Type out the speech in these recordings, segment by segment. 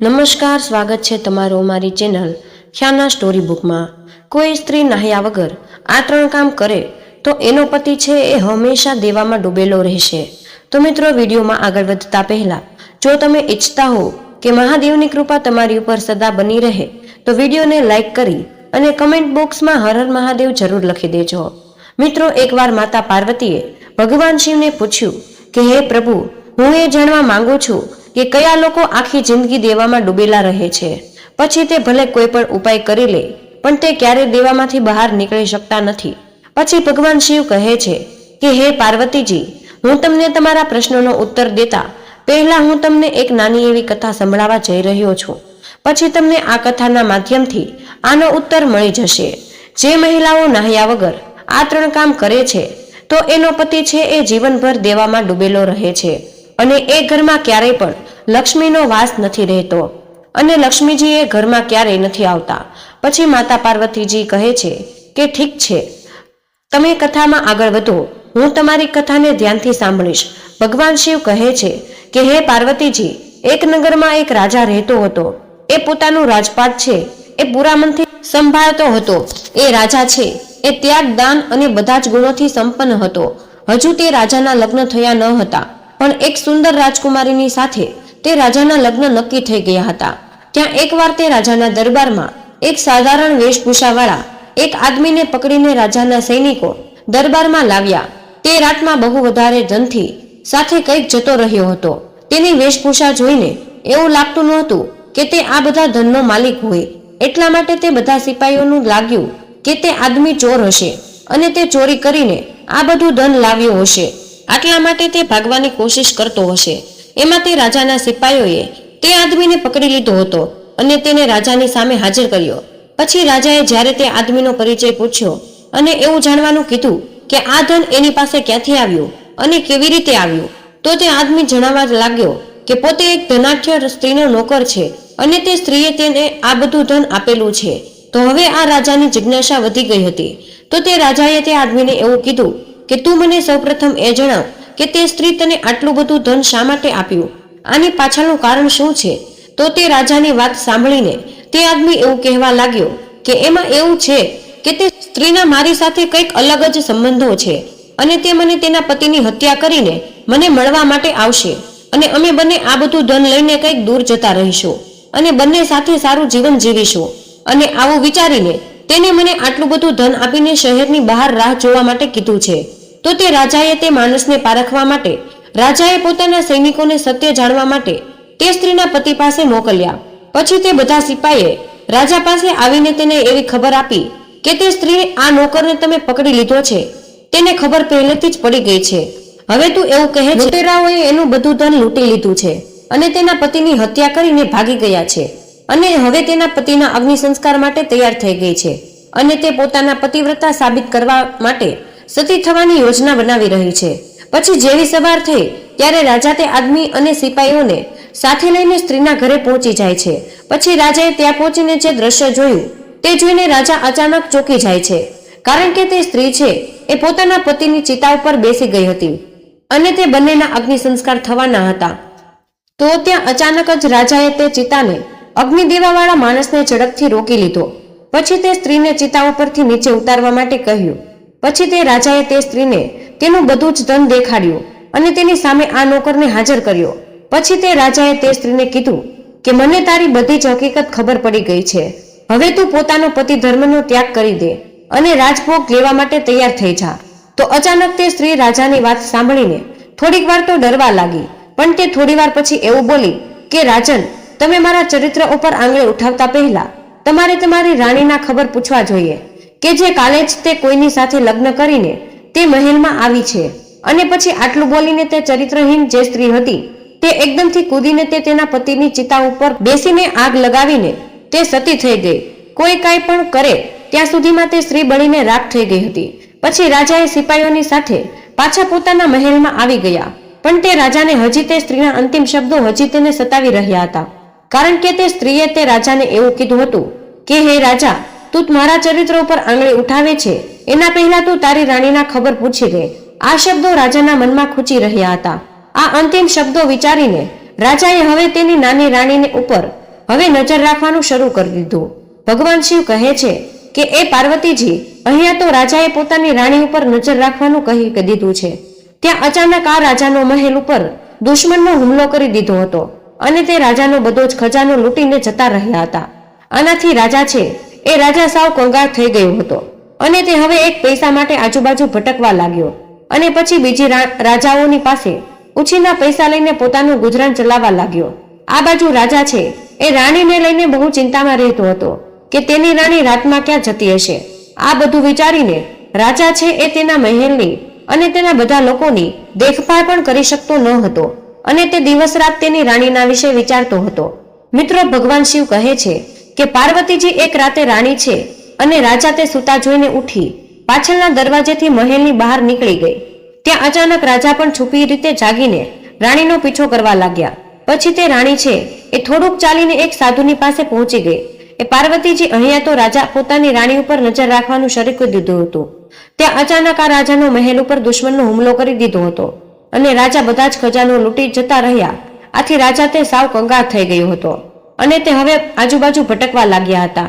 નમસ્કાર, સ્વાગત છે તમારું મારી ચેનલ ખ્યાના સ્ટોરી બુકમાં કોઈ સ્ત્રી નાહ્યા વગર આ ત્રણ કામ કરે, તો એનો પતિ છે એ હંમેશા દેવામાં ડૂબેલો રહેશે. તો મિત્રો, વિડીયોમાં આગળ વધતા પહેલા, જો તમે ઈચ્છતા હો કે મહાદેવની કૃપા તમારી ઉપર સદા બની રહે, તો વિડીયોને લાઈક કરી અને કમેન્ટ બોક્સમાં હર હર મહાદેવ જરૂર લખી દેજો. મિત્રો, એકવાર માતા પાર્વતીએ ભગવાન શિવને પૂછ્યું કે, હે પ્રભુ, હું એ જાણવા માંગુ છું કે કયા લોકો આખી જિંદગી દેવામાં ડૂબેલા રહે છે? પછી તે ભલે કોઈ પણ ઉપાય કરી લે, પણ તે ક્યારે દેવામાંથી બહાર નીકળી શકતા નથી. પછી ભગવાન શિવ કહે છે કે, હે પાર્વતીજી, હું તમને તમારા પ્રશ્નોનો ઉત્તર દેતા પહેલા હું તમને એક નાની એવી કથા સંભળાવવા જઈ રહ્યો છું. પછી તમને આ કથાના માધ્યમથી આનો ઉત્તર મળી જશે. જે મહિલાઓ નાહ્યા વગર આ ત્રણ કામ કરે છે, તો એનો પતિ છે એ જીવનભર દેવામાં ડૂબેલો રહે છે. અને એ ઘરમાં ક્યારેય પણ લક્ષ્મીનો વાસ નથી રહેતો. અને લક્ષ્મીજી એ ઘરમાં ક્યારેય નથી આવતા. પછી માતા પાર્વતીજી કહે છે કે ઠીક છે. તમે કથામાં આગળ વધો. હું તમારી કથાને ધ્યાનથી સાંભળીશ. ભગવાન શિવ કહે છે કે હે પાર્વતીજી, એક નગરમાં એક રાજા રહેતો હતો. એ પોતાનું રાજપાટ છે. એ પૂરા મનથી સંભાળતો હતો. એ રાજા છે. એ ત્યાગ, દાન અને બધા જ ગુણોથી સંપન્ન હતો. હજુ તે રાજાના લગ્ન થયા ન હતા. પણ એક સુંદર રાજકુમારીની સાથે તે રાજાના લગ્ન નક્કી થઈ ગયા હતા. ત્યાં એકવાર તે રાજાના દરબારમાં એક સાધારણ વેશભૂષાવાળા એક આદમીને પકડીને રાજાના સૈનિકો દરબારમાં લાવ્યા. તે રાતમાં બહુ વધારે ધનથી સાથે કંઈક જતો રહ્યો હતો. તેની વેશભૂષા જોઈને એવું લાગતું નહોતું કે તે આ બધા ધનનો માલિક હોય. એટલા માટે તે બધા સિપાહીઓનું લાગ્યું કે તે આદમી ચોર હશે અને તે ચોરી કરીને આ બધું ધન લાવ્યો હશે. આટલા માટે તે ભાગવાની કોશિશ કરતો હશે. એમાં તે રાજાના સિપાહીઓએ તે આદમીને પકડી લીધો હતો અને તેને રાજાની સામે હાજર કર્યો. પછી રાજાએ જ્યારે તે આદમીનો પરિચય પૂછ્યો અને એવું જાણવાનું કીધું કે આ ધન એની પાસે ક્યાંથી આવ્યું અને કેવી રીતે આવ્યું, તો તે આદમી જણાવવા લાગ્યો કે પોતે એક ધનાઢ્ય સ્ત્રીનો નોકર છે અને તે સ્ત્રીએ તેને આ બધું ધન આપેલું છે. તો હવે આ રાજાની જિજ્ઞાસા વધી ગઈ હતી. તો તે રાજાએ તે આદમીને એવું કીધું કે તું મને સૌપ્રથમ એ જણાવ કે તે સ્ત્રી તને આટલું બધું ધન શા માટે આપ્યું? આની પાછળનું કારણ શું છે? તો તે રાજાની વાત સાંભળીને તે આદમી એવું કહેવા લાગ્યો કે એમાં એવું છે કે તે સ્ત્રીના મારી સાથે કંઈક અલગ જ સંબંધો છે અને તે મને તેના પતિની હત્યા કરીને મને મળવા માટે આવશે. અને અમે બંને આ બધું ધન લઈને કંઈક દૂર જતા રહીશું અને બંને સાથે સારું જીવન જીવીશું. અને આવું વિચારીને તેને મને આટલું બધું ધન આપીને શહેરની બહાર રાહ જોવા માટે કીધું છે. તો તે રાજાએ તે માણસને પારખવા માટે, રાજાએ પોતાના સૈનિકોને સત્ય જાણવા માટે તે સ્ત્રીના પતિ પાસે મોકલ્યા. પછી તે બધા સિપાહીએ રાજા પાસે આવીને તેને એવી ખબર આપી કે તે સ્ત્રી આ નોકરને તમે પકડી લીધો છે. તેને ખબર પહેલેથી જ પડી ગઈ છે. હવે તું એવું કહે લૂંટેરાઓએ એનું બધું ધન લૂંટી લીધું છે અને તેના પતિની હત્યા કરીને ભાગી ગયા છે અને હવે તેના પતિના અગ્નિ સંસ્કાર માટે તૈયાર થઈ ગઈ છે અને તે પોતાના પતિવ્રતા સાબિત કરવા માટે સતી થવાની યોજના બનાવી રહી છે. પછી જેવી સવાર થઈ, ત્યારે રાજા તે આદમી અને સિપાહીઓને સાથે લઈને સ્ત્રીના ઘરે પહોંચી જાય છે. પછી રાજાએ ત્યાં પહોંચીને જે દ્રશ્ય જોયું, તે જોઈને રાજા અચાનક ચોંકી જાય છે. કારણ કે તે સ્ત્રી છે, એ પોતાના પતિની ચિતા ઉપર બેસી ગઈ હતી અને તે બંનેના અગ્નિ સંસ્કાર થવાના હતા. તો ત્યાં અચાનક જ રાજાએ તે ચિતાને અગ્નિ દેવાવાળા માણસને ઝડપથી રોકી લીધો. પછી તે સ્ત્રીને ચિતા ઉપરથી નીચે ઉતારવા માટે કહ્યું પછી તે રાજાએ તે સ્ત્રીને તેનું બધું જ ધન દેખાડ્યું અને તેની સામે આ નોકરને હાજર કર્યો. પછી તે રાજાએ તે સ્ત્રીને કીધું કે, મને તારી બધી જ હકીકત ખબર પડી ગઈ છે. હવે તું પોતાનો પતિ ધર્મનો ત્યાગ કરી દે અને રાજભોગ લેવા માટે તૈયાર થઈ જા. તો અચાનક તે સ્ત્રી રાજાની વાત સાંભળીને થોડીક વાર તો ડરવા લાગી, પણ તે થોડી વાર પછી એવું બોલી કે, રાજન, તમે મારા ચરિત્ર ઉપર આંગળી ઉઠાવતા પહેલા તમારે તમારી રાણીના ખબર પૂછવા જોઈએ. કે જે કાલે જ તે કોઈની સાથે લગ્ન કરીને તે મહેલમાં આવી છે. અને પછી આટલું બોલીને તે ચરિત્રહીન જે સ્ત્રી હતી, તે એકદમથી કૂદીને તે તેના પતિની ચિતા ઉપર બેસીને આગ લગાવીને તે સતી થઈ ગઈ. કોઈ કાંઈ પણ કરે, ત્યાં સુધીમાં તે સ્ત્રી બળીને રાખ થઈ ગઈ હતી. પછી રાજાએ સિપાહીઓની સાથે પાછા પોતાના મહેલમાં આવી ગયા. પણ તે રાજાને હજી તે સ્ત્રીના અંતિમ શબ્દો હજી તેને સતાવી રહ્યા હતા. કારણ કે તે સ્ત્રીએ તે રાજાને એવું કીધું હતું કે, હે રાજા તું મારા ચરિત્ર ઉપર આંગળી ઉઠાવે છે. એના પહેલા તું તારી રાણીના ખબર પૂછી લે આ શબ્દો રાજાના મનમાં ખૂચી રહ્યા હતા. આ અંતિમ શબ્દો વિચારીને રાજાએ હવે તેની નાની રાણીને ઉપર હવે નજર રાખવાનું શરૂ કરી દીધું. ભગવાન શિવ કહે છે કે, એ પાર્વતીજી, અહીંયા તો રાજાએ પોતાની રાણી ઉપર નજર રાખવાનું કહી દીધું છે. ત્યાં અચાનક આ રાજાનો મહેલ ઉપર દુશ્મનનો હુમલો કરી દીધો હતો અને તે રાજાનો બધો જ ખજાનો લૂંટીને જતા રહ્યા હતા. આનાથી રાજા છે એ રાજા સાવ કંગાળ થઈ ગયો હતો. અને તે હવે એક પૈસા માટે આજુબાજુ ભટકવા લાગ્યો. અને પછી બીજી રાજાઓની પાસે ઉછીના પૈસા લઈને પોતાનું ગુજરાન ચલાવવા લાગ્યો. આ બાજુ રાજા છે, એ રાણીને લઈને બહુ ચિંતામાં રહેતો હતો કે તેની રાણી રાતમાં ક્યાં જતી હશે. આ બધું વિચારીને રાજા છે એ તેના મહેલની અને તેના બધા લોકોની દેખભાળ પણ કરી શકતો ન હતો. અને તે દિવસ રાત તેની રાણીના વિશે વિચારતો હતો. મિત્રો, ભગવાન શિવ કહે છે કે પાર્વતીજી એક રાતે રાણી છે અને રાજા તે સૂતા જોઈને ઉઠી. પાછળના દરવાજેથી મહેલની બહાર નીકળી ગઈ. ત્યાં અચાનક રાજા પણ છુપી રીતે જાગીને રાણીનો પીછો કરવા લાગ્યા. પછી તે રાણી છે એ થોડુંક ચાલીને એક સાધુની પાસે પહોંચી ગઈ. એ પાર્વતીજી અહીંયા તો રાજા પોતાની રાણી ઉપર નજર રાખવાનું શરૂ કરી દીધું હતું. ત્યાં અચાનક આ રાજાનો મહેલ ઉપર દુશ્મનનો હુમલો કરી દીધો હતો અને રાજા બધા જ ખજાનો લૂંટી જતા રહ્યા. આથી રાજા તે સાવ કંગાળ થઈ ગયો હતો. અને તે હવે આજુબાજુ ભટકવા લાગ્યા હતા.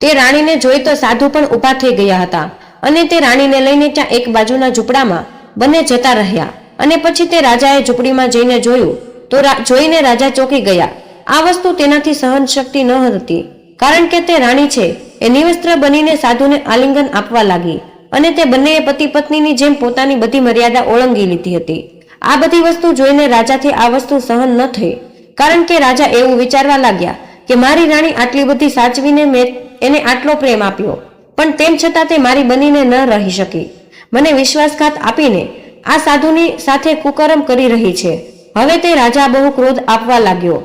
તે રાણીને જોઈ તો સાધુ પણ ઊભા થઈ ગયા હતા અને તે રાણીને લઈને ત્યાં એક બાજુના ઝૂંપડામાં બંને જતા રહ્યા અને પછી તે રાજાએ ઝૂંપડીમાં જઈને જોયું તો જોઈને રાજા ચોંકી ગયા. આ વસ્તુ તેનાથી સહન શક્તિ ન હતી કારણ કે તે રાણી છે. એ નિવસ્ત્ર બનીને સાધુને આલિંગન આપવા લાગી અને તે બંનેએ પતિ પત્નીની જેમ પોતાની બધી મર્યાદા ઓળંગી લીધી હતી. આ બધી વસ્તુ જોઈને રાજાથી આ વસ્તુ સહન ન થઈ. કારણ કે રાજા એવું વિચારવા લાગ્યા કે મારી રાણી આટલી બધી સાચવીને મેં એને આટલો પ્રેમ આપ્યો, પણ તેમ છતાં તે મારી બનીને ન રહી શકી. મને વિશ્વાસઘાત આપીને આ સાધુની સાથે કુકરમ કરી રહી છે. હવે તે રાજા બહુ ક્રોધ આપવા લાગ્યો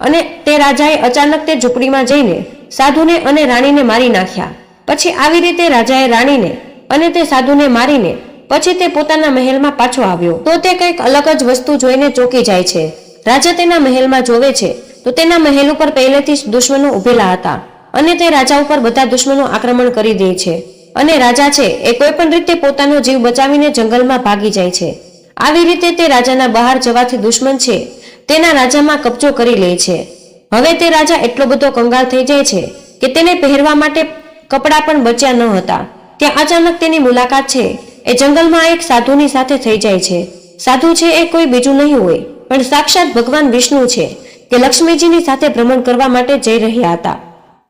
અને તે રાજાએ અચાનક તે ઝૂંપડીમાં જઈને સાધુને અને રાણીને મારી નાખ્યા. પછી આવી રીતે રાજાએ રાણીને અને તે સાધુને મારીને પછી તે પોતાના મહેલમાં પાછો આવ્યો. તો તે કંઈક અલગ જ વસ્તુ જોઈને ચોંકી જાય છે. રાજા તેના મહેલમાં જોવે છે, તો તેના મહેલ ઉપર પહેલેથી જ દુશ્મનો ઉભેલા હતા અને તે રાજા ઉપર બધા દુશ્મનો આક્રમણ કરી દે છે. અને રાજા છે એ કોઈ પણ રીતે પોતાનો જીવ બચાવીને જંગલમાં ભાગી જાય છે. આવી રીતે તે રાજાના બહાર જવાથી દુશ્મન છે, તેના રાજામાં કબજો કરી લે છે. હવે તે રાજા એટલો બધો કંગાળ થઈ જાય છે કે તેને પહેરવા માટે કપડાં પણ બચ્યા ન હતા. ત્યાં અચાનક તેની મુલાકાત છે, એ જંગલમાં એક સાધુની સાથે થઈ જાય છે. સાધુ છે એ કોઈ બીજું નહીં હોય. પણ સાક્ષાત ભગવાન વિષ્ણુ છે કે લક્ષ્મીજીની સાથે ભ્રમણ કરવા માટે જઈ રહ્યા હતા.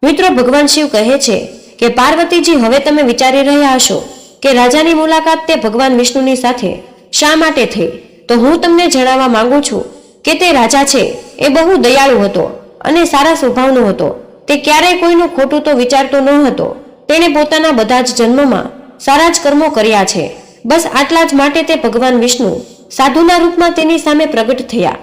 મિત્રો, ભગવાન શિવ કહે છે કે, પાર્વતીજી, હવે તમે વિચારી રહ્યા હશો કે રાજાની મુલાકાત તે ભગવાન વિષ્ણુની સાથે શા માટે થઈ? તો હું તમને જણાવવા માંગુ છું કે તે રાજા છે, એ બહુ દયાળુ હતો અને સારા સ્વભાવનો હતો. તે ક્યારેય કોઈનું ખોટું તો વિચારતો ન હતો. તેણે પોતાના બધા જ જન્મમાં સારા જ કર્મો કર્યા છે. બસ આટલા જ માટે તે ભગવાન વિષ્ણુ સાધુના રૂપમાં તેની સામે પ્રગટ થયા.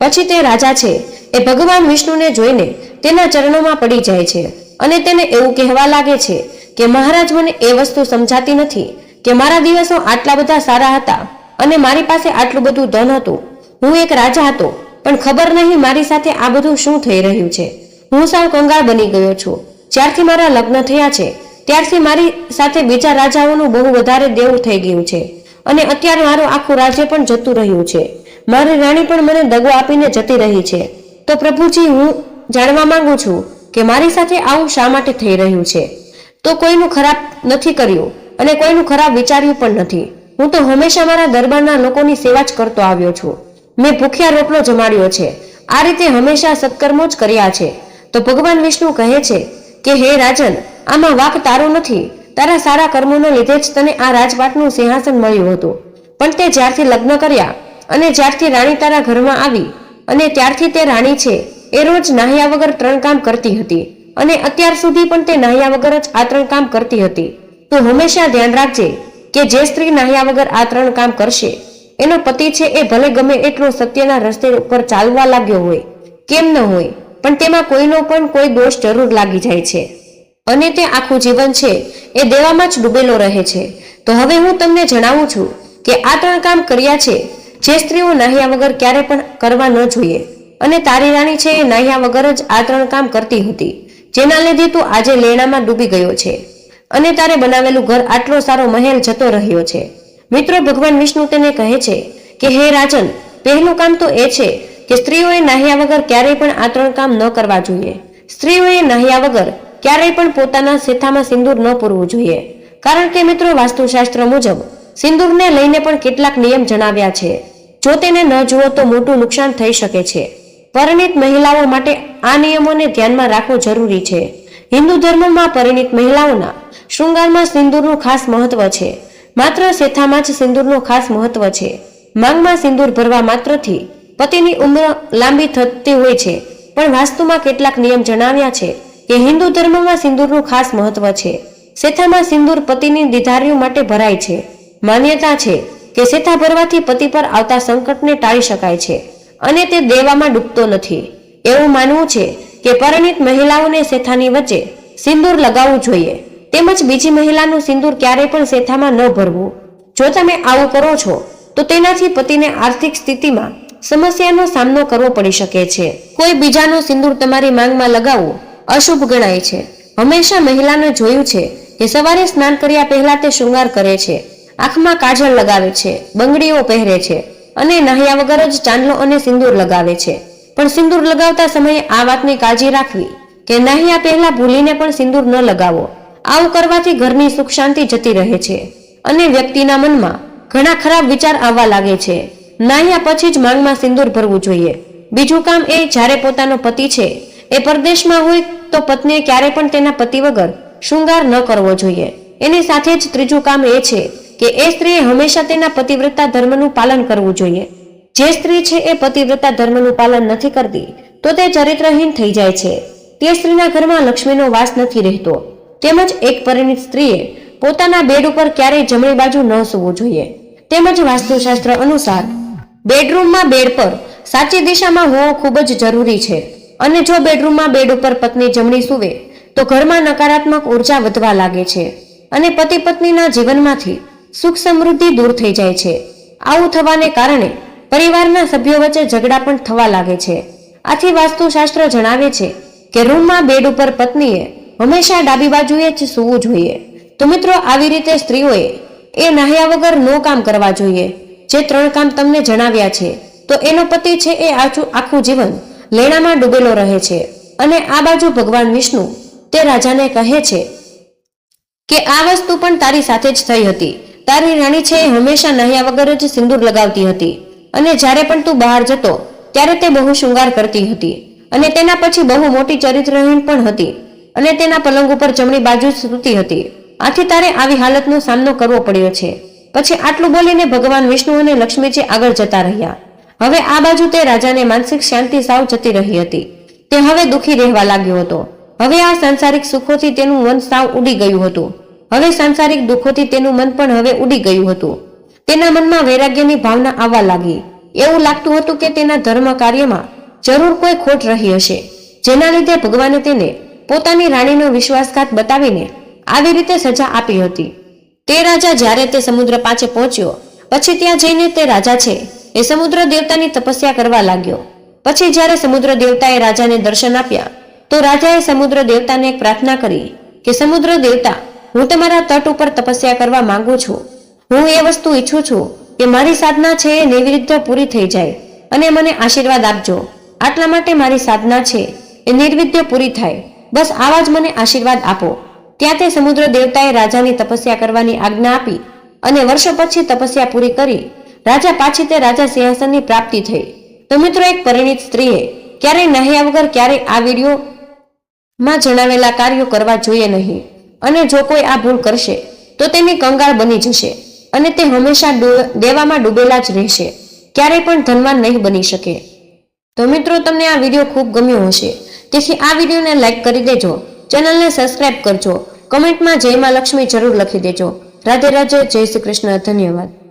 પછી તે રાજા છે. એ ભગવાન વિષ્ણુને જોઈને તેના ચરણોમાં પડી જાય છે અને તેને એવું કહેવા લાગે છે કે મહારાજ મને એ વસ્તુ સમજાતી નથી કે મારા દિવસો આટલા બધા સારા હતા અને મારી પાસે આટલું બધું ધન હતું. હું એક રાજા હતો, પણ ખબર નહીં મારી સાથે આ બધું શું થઈ રહ્યું છે. હું સાવ કંગાળ બની ગયો છું. જ્યારથી મારા લગ્ન થયા છે, ત્યારથી મારી સાથે બીજા રાજાઓનું બહુ વધારે દેવું થઈ ગયું છે. અને અત્યારે મારું આખું રાજ્ય પણ જતું રહ્યું છે. મારી રાણી પણ મને દગો આપીને જતી રહી છે. તો પ્રભુજી, હું જાણવા માંગુ છું કે મારી સાથે આવું શા માટે થઈ રહ્યું છે? તો કોઈનું ખરાબ નથી કર્યું અને કોઈનું ખરાબ વિચાર્યું પણ નથી. હું તો હંમેશા મારા દરબારના લોકોની સેવા જ કરતો આવ્યો છું. મેં ભૂખ્યા રોટલો જમાડ્યો છે. આ રીતે હંમેશા સત્કર્મો જ કર્યા છે. તો ભગવાન વિષ્ણુ કહે છે કે, હે રાજન, આમાં વાક તારો નથી. તારા સારા કર્મોને લીધે જ તને આ રાજપાટનું સિંહાસન મળ્યું હતું. પણ તે જ્યારથી લગ્ન કર્યા અને જ્યારથી રાણી તારા ઘરમાં આવી અને ત્યારથી તે રાણી છે, એ રોજ નાહ્યા વગર ત્રણ કામ કરતી હતી અને અત્યાર સુધી પણ તે નાહ્યા વગર જ આ ત્રણ કામ કરતી હતી. તું હંમેશા ધ્યાન રાખજે કે જે સ્ત્રી નાહ્યા વગર આ ત્રણ કામ કરશે, એનો પતિ છે એ ભલે ગમે એટલો સત્યના રસ્તે ઉપર ચાલવા લાગ્યો હોય, કેમ ન હોય, પણ તેમાં કોઈનો પણ કોઈ દોષ જરૂર લાગી જાય છે. અને તે આખું જીવન છે, એ દેવામાં જ ડૂબેલો રહે છે. તો હવે હું તમને જણાવું છું કે આ ત્રણ કામ કર્યા છે, જે સ્ત્રીઓ નાહ્યા વગર ક્યારે પણ કરવા ન જોઈએ. અને તારી રાણી છે એ નાહ્યા વગર જ આ ત્રણ કામ કરતી હતી, જેના લીધે તું આજે લેણામાં ડૂબી ગયો છે. અને તારે બનાવેલું ઘર આટલો સારો મહેલ જતો રહ્યો છે. મિત્રો, ભગવાન વિષ્ણુ તેને કહે છે કે, હે રાજન, પહેલું કામ તો એ છે કે સ્ત્રીઓએ નાહ્યા વગર ક્યારેય પણ આ ત્રણ કામ ન કરવા જોઈએ. સ્ત્રીઓએ નાહ્યા વગર ક્યારેય પણ પોતાના સેથામાં સિંદૂર ન પૂરવું જોઈએ. કારણ કે મિત્રો, વાસ્તુશાસ્ત્ર મુજબ સિંદૂરને લઈને પણ કેટલાક નિયમ જણાવ્યા છે. જો તેને ન જુઓ તો મોટું નુકસાન થઈ શકે છે. પરિણીત મહિલાઓ માટે આ નિયમોને ધ્યાનમાં રાખવું જરૂરી છે. હિન્દુ ધર્મમાં પરિણીત મહિલાઓના શૃંગારમાં સિંદૂરનું ખાસ મહત્વ છે. માત્ર સેથામાં જ સિંદૂરનું ખાસ મહત્વ છે. માંગમાં સિંદૂર ભરવા માત્રથી પતિની ઉંમર લાંબી થતી હોય છે. પણ વાસ્તુમાં કેટલાક નિયમ જણાવ્યા છે. કે હિન્દુ ધર્મમાં સિંદૂરનું ખાસ મહત્વ છે. સેથામાં સિંદૂર પતિની દીધારીઓ માટે ભરાય છે. માન્યતા છે કે સેથા ભરવાથી પતિ પર આવતા સંકટને ટાળી શકાય છે અને તે દેવામાં ડૂબતો નથી. એવું માનવું છે કે પરિણીત મહિલાઓને સેથાની વચ્ચે સિંદૂર લગાવવું જોઈએ. તેમજ બીજી મહિલાનું સિંદૂર ક્યારેય પણ સેથામાં ન ભરવું. જો તમે આવું કરો છો, તો તેનાથી પતિને આર્થિક સ્થિતિમાં સમસ્યાનો સામનો કરવો પડી શકે છે. કોઈ બીજાનો સિંદૂર તમારી માંગમાં લગાવવું અશુભ ગણાય છે. હંમેશા મહિલાને જોયું છે કે સવારે સ્નાન કર્યા પહેલા તે શૃંગાર કરે છે. આંખમાં કાજળ લગાવે છે, બંગડીઓ પહેરે છે અને નાહ્યા વગર જ ચાંદલો અને સિંદૂર લગાવે છે. પણ સિંદૂર લગાવતા સમયે આ વાતની કાળજી રાખવી કે નાહ્યા પહેલા ભૂલીને પણ સિંદૂર ન લગાવો. આવું કરવાથી ઘરની સુખ શાંતિ જતી રહે છે અને વ્યક્તિના મનમાં ઘણા ખરાબ વિચાર આવવા લાગે છે. નાહ્યા પછી જ માંગમાં સિંદૂર ભરવું જોઈએ. બીજું કામ એ, જ્યારે પોતાનો પતિ છે, એ પરદેશમાં હોય તો પત્નીએ ક્યારે પણ તેના પતિ વગર શૃંગાર ન કરવો જોઈએ. એની સાથે જ ત્રીજું કામ એ છે કે એ સ્ત્રીએ હંમેશા તેના પતિવ્રતા ધર્મનું પાલન કરવું જોઈએ. જે સ્ત્રી છે એ પતિવ્રતા ધર્મનું પાલન નથી કરતી, તો તે ચરિત્રહીન થઈ જાય છે. તે સ્ત્રીના ઘરમાં લક્ષ્મીનો વાસ નથી રહેતો. તેમજ એક પરિણિત સ્ત્રીએ પોતાના બેડ ઉપર ક્યારેય જમણી બાજુ ન સૂવું જોઈએ. તેમજ વાસ્તુશાસ્ત્ર અનુસાર, બેડરૂમમાં બેડ પર સાચી દિશામાં હોવો ખૂબ જ જરૂરી છે. અને જો બેડરૂમમાં બેડ ઉપર પત્ની જમણી સૂવે, તો ઘરમાં નકારાત્મક ઊર્જા વધવા લાગે છે અને પતિ પત્નીના જીવનમાંથી સુખ સમૃદ્ધિ દૂર થઈ જાય છે. આવું થવાને કારણે પરિવારના સભ્યો વચ્ચે ઝઘડા પણ થવા લાગે છે. આથી વાસ્તુશાસ્ત્ર જણાવે છે કે રૂમમાં બેડ ઉપર પત્નીએ હંમેશા ડાબી બાજુએ જ સૂવું જોઈએ. તો મિત્રો, આવી રીતે સ્ત્રીઓએ એ નાહ્યા વગર નો કામ કરવા જોઈએ. જે ત્રણ કામ તમને જણાવ્યા છે, તો એનો પતિ છે એ આચું, આખું જીવન લેણામાં ડૂબેલો રહે છે અને આ બાજુ ભગવાન વિષ્ણુ તે રાજાને કહે છે કે આ વસ્તુ પણ તારી સાથે જ થઈ હતી. તારી રાણી છે એ હંમેશા નહ્યા વગર જ સિંદૂર લગાવતી હતી. અને જ્યારે પણ તું બહાર જતો, ત્યારે તે બહુ શૃંગાર કરતી હતી. અને તેના પછી બહુ મોટી ચરિત્રહીન પણ હતી. અને તેના પલંગ ઉપર જમણી બાજુ સૂતી હતી. આથી તારે આવી હાલતનો સામનો કરવો પડ્યો છે. પછી આટલું બોલીને ભગવાન વિષ્ણુ અને લક્ષ્મીજી આગળ જતા રહ્યા. હવે આ બાજુ તે રાજાને માનસિક શાંતિ સાવ જતી રહી હતી. તે હવે દુઃખી રહેવા લાગ્યો હતો. હવે આ સાંસારિક સુખોથી તેનું મન સાવ ઉડી ગયું હતું. હવે સાંસારિક દુઃખોથી તેનું મન પણ હવે ઉડી ગયું હતું. તેના મનમાં વૈરાગ્યની ભાવના આવવા લાગી. એવું લાગતું હતું કે તેના ધર્મ કાર્યમાં જરૂર કોઈ ખોટ રહી હશે. જેના લીધે ભગવાને તેને પોતાની રાણીનો વિશ્વાસઘાત બતાવીને આવી રીતે સજા આપી હતી. તે રાજા જ્યારે તે સમુદ્ર પાસે પહોંચ્યો, પછી ત્યાં જઈને તે રાજા છે. એ સમુદ્ર દેવતાની તપસ્યા કરવા લાગ્યો. પછી જ્યારે સમુદ્ર દેવતાએ રાજાને દર્શન આપ્યા, તો રાજાએ સમુદ્ર દેવતાને પ્રાર્થના કરી કે, સમુદ્ર દેવતા, હું તમારા તટ ઉપર તપસ્યા કરવા માંગુ છું. હું એ વસ્તુ ઈચ્છું છું કે મારી સાધના છે એ નિર્વિઘ્ન પૂરી થઈ જાય અને મને આશીર્વાદ આપજો. આટલા માટે મારી સાધના છે એ નિર્વિઘ્ન પૂરી થાય. બસ આવા જ મને આશીર્વાદ આપો. ત્યાં તે સમુદ્ર દેવતાએ રાજાની તપસ્યા કરવાની આજ્ઞા આપી અને વર્ષો પછી તપસ્યા પૂરી કરી રાજા પાછી તે રાજા સિંહાસનની પ્રાપ્તિ થઈ. તો મિત્રો, એક પરિણીત સ્ત્રીએ ક્યારેય નહ્યા વગર ક્યારેય આ વીડિયો માં જણાવેલા કાર્યો કરવા જોઈએ નહીં. અને જો કોઈ આ ભૂલ કરશે, તો તેની કંગાળ બની જશે અને તે હંમેશા દેવામાં ડૂબેલા જ રહેશે. ક્યારેય પણ ધનવાન નહીં બની શકે. તો મિત્રો, તમને આ વીડિયો ખૂબ ગમ્યો હશે. તેથી આ વિડીયોને લાઈક કરી દેજો. ચેનલને સબસ્ક્રાઇબ કરજો. કમેન્ટમાં જય માં લક્ષ્મી જરૂર લખી દેજો. રાધે રાધે, જય શ્રી કૃષ્ણ. ધન્યવાદ.